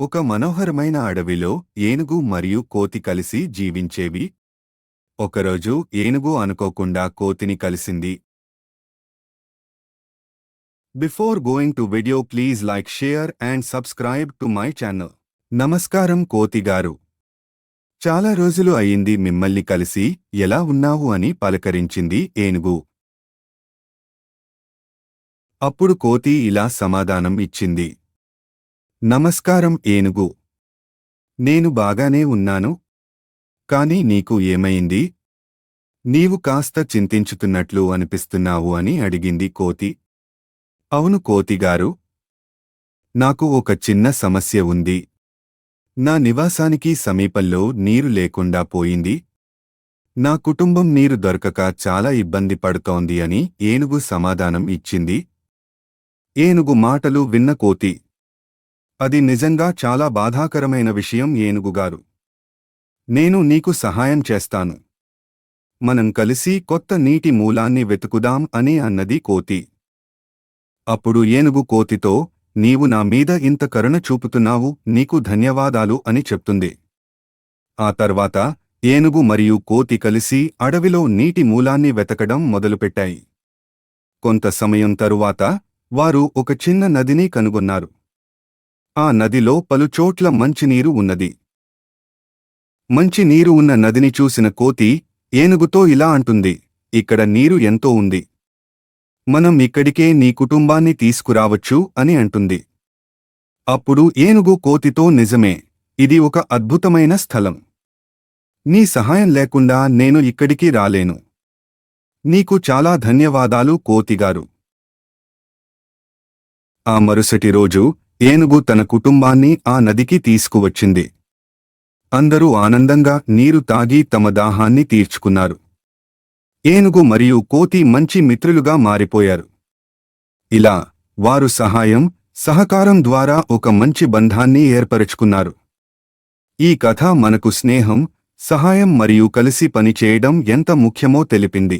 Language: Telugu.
ఒక మనోహరమైన అడవిలో ఏనుగు మరియు కోతి కలిసి జీవించేవి. ఒకరోజు ఏనుగు అనుకోకుండా కోతిని కలిసింది. Before going to video please like share and subscribe to my channel నమస్కారం కోతిగారు చాలా రోజులు అయింది మిమ్మల్ని కలిసి ఎలా ఉన్నావు అని పలకరించింది ఏనుగు. అప్పుడు కోతి ఇలా సమాధానం ఇచ్చింది. నమస్కారం ఏనుగు. నేను బాగానే ఉన్నాను. కాని నీకు ఏమైంది? నీవు కాస్త చింతించుతున్నట్లు అనిపిస్తున్నావు అని అడిగింది కోతి. అవును కోతిగారు. నాకు ఒక చిన్న సమస్య ఉంది. నా నివాసానికి సమీపంలో నీరు లేకుండా పోయింది. నా కుటుంబం నీరు దొరకక చాలా ఇబ్బంది పడుతోంది అని ఏనుగు సమాధానం ఇచ్చింది. ఏనుగు మాటలు విన్న కోతి. అది నిజంగా చాలా బాధాకరమైన విషయం ఏనుగుగారు నేను నీకు సహాయం చేస్తాను. మనం కలిసి కొత్త నీటి మూలాన్ని వెతుకుదాం అని అన్నది కోతి. అప్పుడు ఏనుగు కోతితో నీవు నా మీద ఇంత కరుణ చూపుతున్నావు నీకు ధన్యవాదాలు అని చెప్తుంది. ఆ తర్వాత ఏనుగు మరియు కోతి కలిసి అడవిలో నీటి మూలాన్ని వెతకడం మొదలుపెట్టాయి. కొంత సమయం తరువాత వారు ఒక చిన్న నదిని కనుగొన్నారు. ఆ నదిలో పలుచోట్ల మంచినీరు ఉన్నది. మంచినీరు ఉన్న నదిని చూసిన కోతి ఏనుగుతో ఇలా అంటుంది ఇక్కడ నీరు ఎంతో ఉంది. మనం ఇక్కడికే నీ కుటుంబాన్ని తీసుకురావచ్చు అని అంటుంది. అప్పుడు ఏనుగు కోతితో నిజమే ఇది ఒక అద్భుతమైన స్థలం. నీ సహాయం లేకుండా నేను ఇక్కడికి రాలేను. నీకు చాలా ధన్యవాదాలు కోతిగారు ఆ మరుసటి రోజు ఏనుగు తన కుటుంబాన్ని ఆ నదికి తీసుకువచ్చింది. అందరూ ఆనందంగా నీరు తాగి తమ దాహాన్ని తీర్చుకున్నారు. ఏనుగు మరియు కోతి మంచి మిత్రులుగా మారిపోయారు. ఇలా వారు సహాయం సహకారం ద్వారా ఒక మంచి బంధాన్ని ఏర్పరచుకున్నారు. ఈ కథ మనకు స్నేహం సహాయం మరియు కలిసి పనిచేయడం ఎంత ముఖ్యమో తెలిపింది.